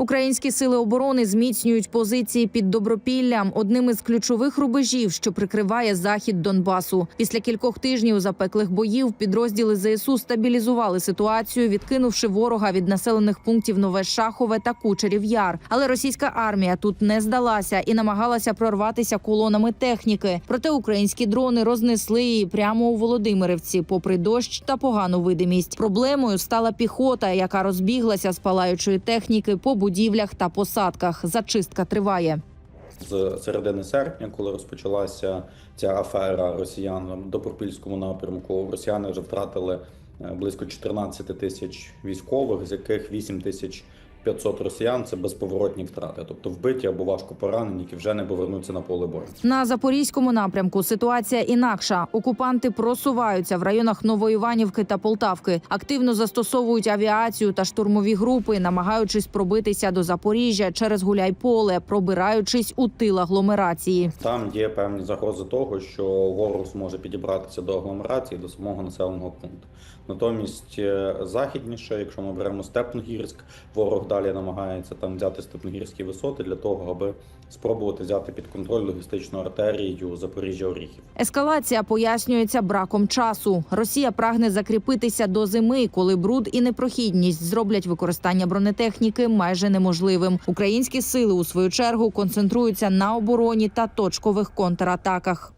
Українські сили оборони зміцнюють позиції під Добропіллям, одним із ключових рубежів, що прикриває захід Донбасу. Після кількох тижнів запеклих боїв підрозділи ЗСУ стабілізували ситуацію, відкинувши ворога від населених пунктів Нове Шахове та Кучерів Яр. Але російська армія тут не здалася і намагалася прорватися колонами техніки. Проте українські дрони рознесли її прямо у Володимирівці, попри дощ та погану видимість. Проблемою стала піхота, яка розбіглася з палаючої техніки по будівлях та посадках. Зачистка триває. з середини серпня, коли розпочалася ця афера росіян до Пропільському напрямку, росіяни вже втратили е, близько 14 тисяч військових, з яких 8 тисяч 500 росіян це безповоротні втрати, тобто вбиті або важко поранені, які вже не повернуться на поле бою. На запорізькому напрямку ситуація інакша. Окупанти просуваються в районах Новоіванівки та Полтавки, активно застосовують авіацію та штурмові групи, намагаючись пробитися до Запоріжжя через Гуляйполе, пробираючись у тил агломерації. Там є певні загрози того, що ворог зможе підібратися до агломерації, до самого населеного пункту. Натомість е, західніше, якщо ми беремо Степногірськ, ворог далі намагається там взяти степногірські висоти для того, аби спробувати взяти під контроль логістичну артерію Запоріжжя Оріхів. Ескалація пояснюється браком часу. Росія прагне закріпитися до зими, коли бруд і непрохідність зроблять використання бронетехніки майже неможливим. Українські сили у свою чергу концентруються на обороні та точкових контратаках.